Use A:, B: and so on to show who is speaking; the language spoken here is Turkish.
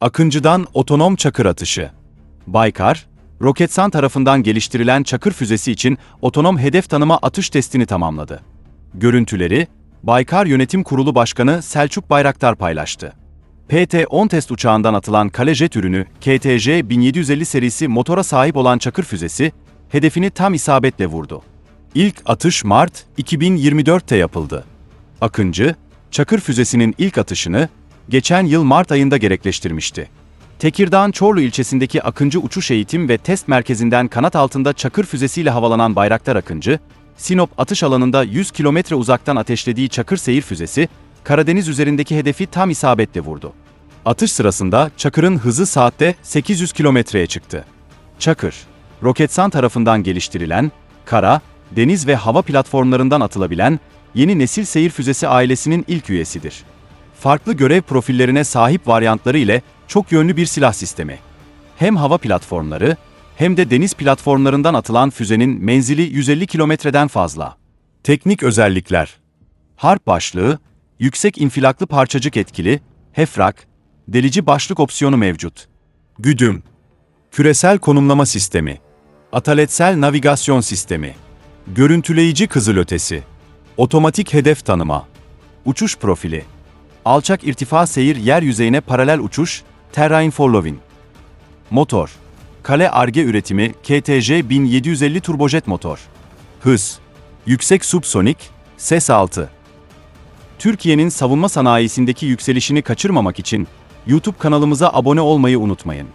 A: Akıncı'dan otonom çakır atışı. Baykar, Roketsan tarafından geliştirilen çakır füzesi için otonom hedef tanıma atış testini tamamladı. Görüntüleri, Baykar Yönetim Kurulu Başkanı Selçuk Bayraktar paylaştı. PT-10 test uçağından atılan kale jet ürünü KTJ 1750 serisi motora sahip olan çakır füzesi, hedefini tam isabetle vurdu. İlk atış Mart 2024'te yapıldı. Akıncı, Çakır füzesinin ilk atışını geçen yıl Mart ayında gerekleştirmişti. Tekirdağ'ın Çorlu ilçesindeki Akıncı Uçuş Eğitim ve Test Merkezi'nden kanat altında Çakır füzesiyle havalanan Bayraktar Akıncı, Sinop atış alanında 100 kilometre uzaktan ateşlediği Çakır seyir füzesi, Karadeniz üzerindeki hedefi tam isabetle vurdu. Atış sırasında Çakır'ın hızı saatte 800 kilometreye çıktı. Çakır, Roketsan tarafından geliştirilen, kara, deniz ve hava platformlarından atılabilen yeni nesil seyir füzesi ailesinin ilk üyesidir. Farklı görev profillerine sahip varyantları ile çok yönlü bir silah sistemi. Hem hava platformları hem de deniz platformlarından atılan füzenin menzili 150 kilometreden fazla. Teknik özellikler. Harp başlığı, yüksek infilaklı parçacık etkili, hefrak, delici başlık opsiyonu mevcut. Güdüm, küresel konumlama sistemi, ataletsel navigasyon sistemi, görüntüleyici kızılötesi, otomatik hedef tanıma, uçuş profili, alçak irtifa seyir yer paralel uçuş, terrain following, motor, kale arge üretimi KTJ 1750 turbojet motor, hız, yüksek subsonik, ses altı, Türkiye'nin savunma sanayisindeki yükselişini kaçırmamak için YouTube kanalımıza abone olmayı unutmayın.